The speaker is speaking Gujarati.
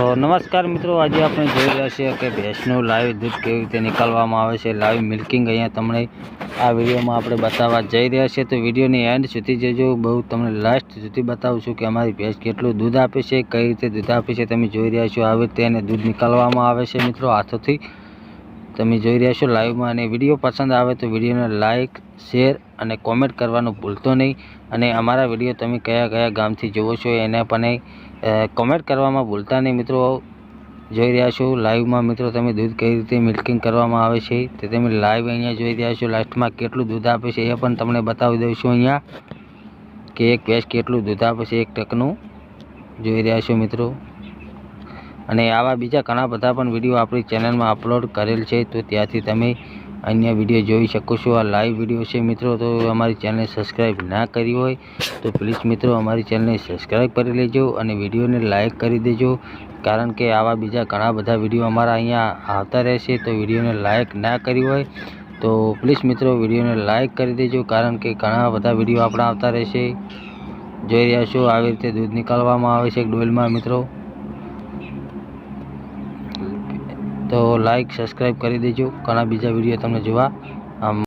તો નમસ્કાર મિત્રો, આજે આપણે જોઈ રહ્યા છીએ કે ભેંસનું લાઈવ દૂધ કેવી રીતે નીકાળવામાં આવે છે, લાઈવ મિલ્કિંગ અહીંયા તમને આ વિડીયોમાં આપણે બતાવવા જઈ રહ્યા છીએ. તો વિડીયોની એન્ડ સુધી જજો, બહુ તમને લાસ્ટ સુધી બતાવું છું કે અમારી ભેંસ કેટલું દૂધ આપે છે, કઈ રીતે દૂધ આપે છે, તમે જોઈ રહ્યા છો, આવી રીતે એને દૂધ નીકળવામાં આવે છે મિત્રો, હાથોથી. તમે જોઈ રહ્યા છો લાઈવમાં અને વીડિયો પસંદ આવે તો વિડીયોને લાઇક શેર અને કોમેન્ટ કરવાનું ભૂલતો નહીં. અને અમારા વીડિયો તમે કયા કયા ગામથી જુઓ છો એને પણ કોમેન્ટ કરવામાં ભૂલતા નહીં. મિત્રો, જોઈ રહ્યા છો લાઈવમાં મિત્રો, તમે દૂધ કઈ રીતે મિલ્કિંગ કરવામાં આવે છે તે તમે લાઈવ અહીંયા જોઈ રહ્યા છો. લાસ્ટમાં કેટલું દૂધ આપે છે એ પણ તમને બતાવી દઉં છું અહીંયા. કે એક ભેંસ કેટલું દૂધ આપે છે એક ટકનું. જોઈ રહ્યા છો મિત્રો. અને આવા બીજા ઘણા બધા પણ વીડિયો આપણી ચેનલમાં અપલોડ કરેલ છે. તો ત્યાંથી તમે અન્ય વીડિયો જોઈ શકો છો. આ લાઈવ વીડિયો છે મિત્રો. તો અમારી ચેનલને સબસ્ક્રાઈબ ના કરી હોય, તો પ્લીઝ મિત્રો અમારી ચેનલને સબસ્ક્રાઈબ કરી લેજો અને વિડીયોને લાઇક કરી દેજો. કારણ કે આવા બીજા ઘણા બધા વીડિયો અમારા અહીંયા આવતા રહેશે, તો વિડીયોને લાઇક ના કરી હોય, તો પ્લીઝ મિત્રો વિડીયોને લાઇક કરી દેજો. કારણ કે ઘણા બધા વીડિયો આપણા આવતા રહેશે. જોઈ રહ્યા છો, આવી રીતે દૂધ નીકાળવામાં આવે છે ડોલમાં મિત્રો. તો લાઈક સબસ્ક્રાઈબ કરી દેજો. ઘણા બીજા વીડિયો તમને જોવા આમ